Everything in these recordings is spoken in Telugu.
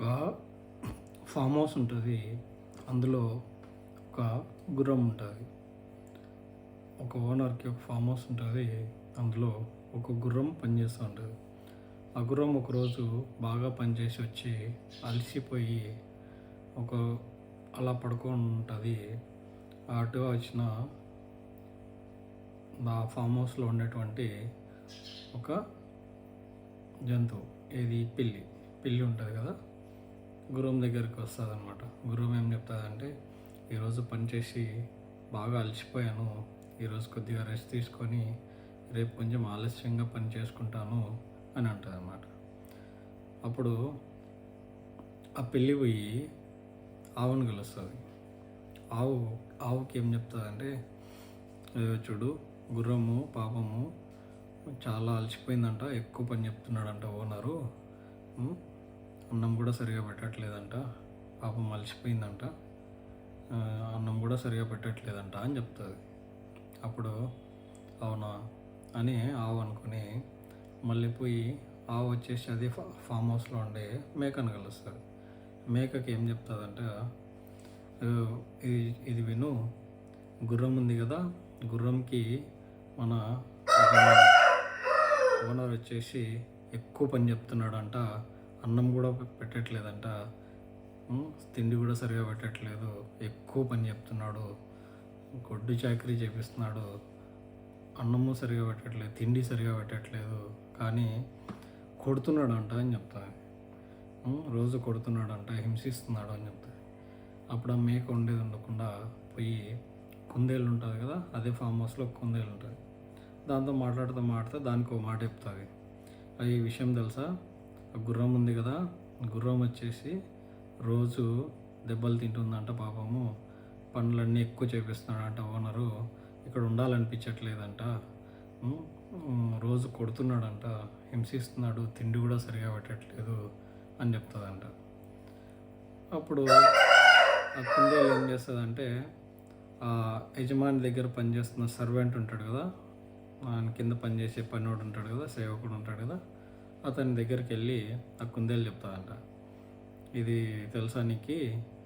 ఒక ఫామ్ హౌస్ ఉంటుంది. అందులో ఒక గుర్రం ఉంటుంది. ఒక ఓనర్కి ఒక ఫామ్ హౌస్ ఉంటుంది. అందులో ఒక గుర్రం పనిచేస్తూ ఉంటుంది. ఆ గుర్రం ఒకరోజు బాగా పనిచేసి వచ్చి అలసిపోయి ఒక అలా పడుకొని ఉంటుంది. అటు వచ్చిన ఆ ఫామ్ హౌస్లో ఉండేటువంటి ఒక జంతువు. ఏది? పిల్లి. పిల్లి ఉంటుంది కదా? గురువు దగ్గరికి వస్తుంది అనమాట గురువు ఏం చెప్తుందంటే ఈరోజు పనిచేసి బాగా అలసిపోయాను. ఈరోజు కొద్దిగా రెస్ట్ తీసుకొని రేపు కొంచెం ఆలస్యంగా పని చేసుకుంటాను అని అంటుంది అనమాట అప్పుడు ఆ పెళ్ళి పోయి ఆవును కలుస్తుంది. ఆవు ఆవుకి ఏం చెప్తుందంటే చూడు గుర్రము పాపము చాలా అలసిపోయిందంట ఎక్కువ పని చెప్తున్నాడంట ఓనరు. అన్నం కూడా సరిగా పెట్టట్లేదంట. పాపం మలిసిపోయిందంట అన్నం కూడా సరిగా పెట్టట్లేదంట అని చెప్తుంది. అప్పుడు అవునా అని ఆవు అనుకుని మళ్ళీ పోయి ఆవు వచ్చేసి అది ఫా- ఫామ్ హౌస్లో ఉండే మేకను కలుస్తుంది మేకకి ఏం చెప్తుందంటే ఇది ఇది విను గుర్రం ఉంది కదా గుర్రంకి మన ఓనర్ వచ్చేసి ఎక్కువ పని చెప్తున్నాడంట. అన్నం కూడా పెట్టట్లేదంట. తిండి కూడా సరిగా పెట్టట్లేదు. ఎక్కువ పని చెప్తున్నాడు. గొడ్డు చాకరీ చేపిస్తున్నాడు. అన్నము సరిగా పెట్టట్లేదు తిండి సరిగా పెట్టట్లేదు. కానీ కొడుతున్నాడు అంట అని చెప్తాను రోజు రోజు కొడుతున్నాడంట హింసిస్తున్నాడు అని చెప్తాను అప్పుడు ఆ మేక ఉండేది ఉండకుండా పోయి కుందేలు ఉంటుంది కదా అదే ఫామ్ హౌస్లో కుందేలు ఉంటుంది దాంతో మాట్లాడుతూ మాట్లాడితే దానికి ఒక మాట చెప్తుంది. అది విషయం తెలుసా? ఆ గుర్రం ఉంది కదా గుర్రం వచ్చేసి రోజు దెబ్బలు తింటుందంట పాపము. పనులన్నీ ఎక్కువ చేపిస్తున్నాడంట ఓనరు. ఇక్కడ ఉండాలనిపించట్లేదంట. రోజు కొడుతున్నాడంట. హింసిస్తున్నాడు తిండి కూడా సరిగా పెట్టట్లేదు అని చెప్తుందంట. అప్పుడు ఆ కుందేలు ఏం చేస్తుందంటే ఆ యజమాని దగ్గర పనిచేస్తున్న సర్వెంట్ ఉంటాడు కదా ఆయన కింద పనిచేసే పనివాడు ఉంటాడు కదా సేవకుడు ఉంటాడు కదా అతని దగ్గరికి వెళ్ళి ఆ కుందేలు చెప్తాదంట ఇది తెలుసా నీకు?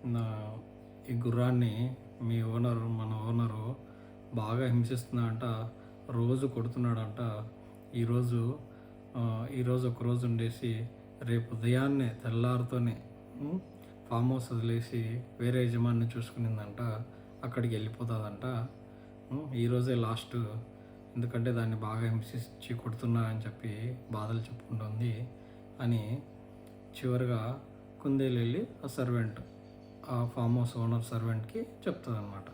నా ఈ గుర్రాన్ని మీ ఓనరు మన ఓనరు బాగా హింసిస్తున్నాడంట రోజు కొడుతున్నాడంట. ఈరోజు ఈరోజు ఒకరోజు ఉండేసి రేపు ఉదయాన్నే తెల్లారితోనే ఫామ్ హౌస్ వదిలేసి వేరే యజమాని చూసుకునిందంట అక్కడికి వెళ్ళిపోతుందంట. ఈరోజే లాస్ట్ ఎందుకంటే దాన్ని బాగా హింసించి కొడుతున్నారని చెప్పి బాధలు చెప్పుకుంటుంది అని చివరిగా కుందేలు వెళ్ళి ఆ సర్వెంట్ ఆ ఫామ్ హౌస్ ఓనర్ సర్వెంట్కి చెప్తుంది అనమాట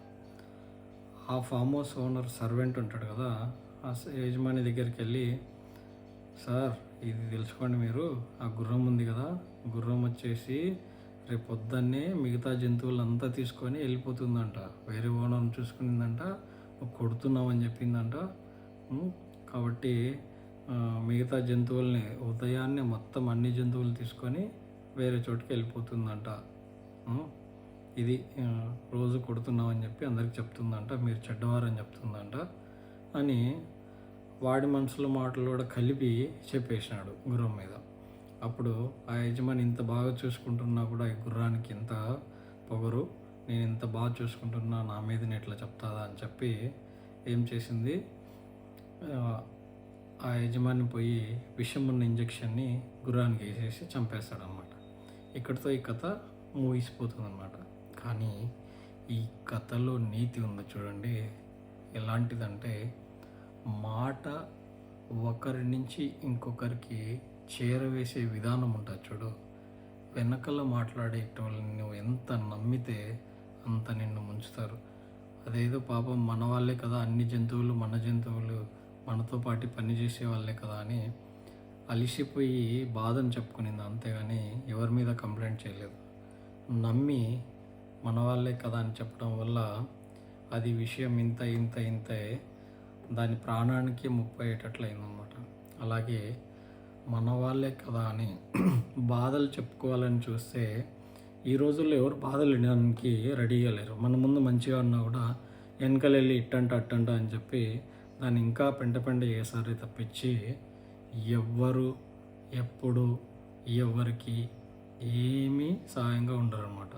ఆ ఫామ్ హౌస్ ఓనర్ సర్వెంట్ ఉంటాడు కదా ఆ స- యజమాని దగ్గరికి వెళ్ళి సార్ ఇది తెలుసుకోండి మీరు ఆ గుర్రం ఉంది కదా గుర్రం వచ్చేసి రేపు పొద్దున్నే మిగతా జంతువులంతా తీసుకొని వెళ్ళిపోతుందంట వేరే ఓనర్ని చూసుకునిందంట కొడుతున్నామని చెప్పిందంట కాబట్టి మిగతా జంతువుల్ని ఉదయాన్నే మొత్తం అన్ని జంతువులు తీసుకొని వేరే చోటుకి వెళ్ళిపోతుందంట. ఇది రోజు కొడుతున్నామని చెప్పి అందరికి చెప్తుందంట. మీరు చెడ్డవారని చెప్తుందంట అని వాడి మనసులో మాటలు కూడా కలిపి చెప్పేసినాడు గుర్రం మీద. అప్పుడు ఆ యజమాని ఇంత బాగా చూసుకుంటున్నా కూడా ఈ గుర్రానికి ఇంత పొగరు నేను ఇంత బాగా చూసుకుంటున్నా నా మీదనే ఇట్లా చెప్తాదా అని చెప్పి ఏం చేసింది? ఆ యజమాని పోయి విషం ఉన్న ఇంజక్షన్ని గుర్రానికి వేసేసి చంపేస్తాడు అనమాట ఇక్కడితో ఈ కథ ముగిసిపోతుందన్నమాట. కానీ ఈ కథలో నీతి ఉంది చూడండి. ఎలాంటిదంటే మాట ఒకరి నుంచి ఇంకొకరికి చేరవేసే విధానం ఉంటుంది చూడు. వెనకల మాట్లాడేటోళ్ళని నువ్వు ఎంత నమ్మితే అంత నిన్ను ముంచుతారు. అదేదో పాపం మన వాళ్ళే కదా. అన్ని జంతువులు మన జంతువులు. మనతో పాటు పని చేసే వాళ్ళే కదా అని అలిసిపోయి బాధను చెప్పుకునింది. అంతేగాని ఎవరి మీద కంప్లైంట్ చేయలేదు. నమ్మి మన వాళ్ళే కదా అని చెప్పడం వల్ల అది విషయం ఇంత ఇంత ఇంతే దాని ప్రాణానికి ముప్పై అయ్యేటట్లయిందనమాట అలాగే మన వాళ్ళే కదా అని బాధలు చెప్పుకోవాలని చూస్తే ఈ రోజుల్లో ఎవరు బాధలు వినడానికి రెడీగా లేరు మన ముందు మంచిగా ఉన్నా కూడా వెనకలు వెళ్ళి ఇట్టంట అట్టంట అని చెప్పి దాన్ని ఇంకా పెంట పెంట చేసారే తప్పించి ఎవ్వరు ఎప్పుడు ఎవరికి ఏమీ సహాయంగా ఉండరు అనమాట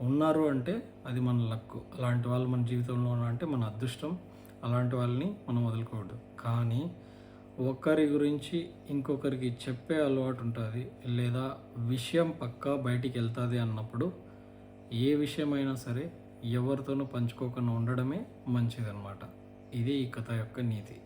ఉన్నారు అంటే అది మన లక్కు. అలాంటి వాళ్ళు మన జీవితంలో ఉన్నారంటే మన అదృష్టం. అలాంటి వాళ్ళని మనం వదులుకోవద్దు. కానీ ఒకరి గురించి ఇంకొకరికి చెప్పే అలవాటు ఉంటుంది. లేదా విషయం పక్కా బయటికి వెళ్తుంది అన్నప్పుడు ఏ విషయమైనా సరే ఎవరితోనూ పంచుకోకుండా ఉండడమే మంచిదన్నమాట. ఇది ఈ కథ యొక్క నీతి.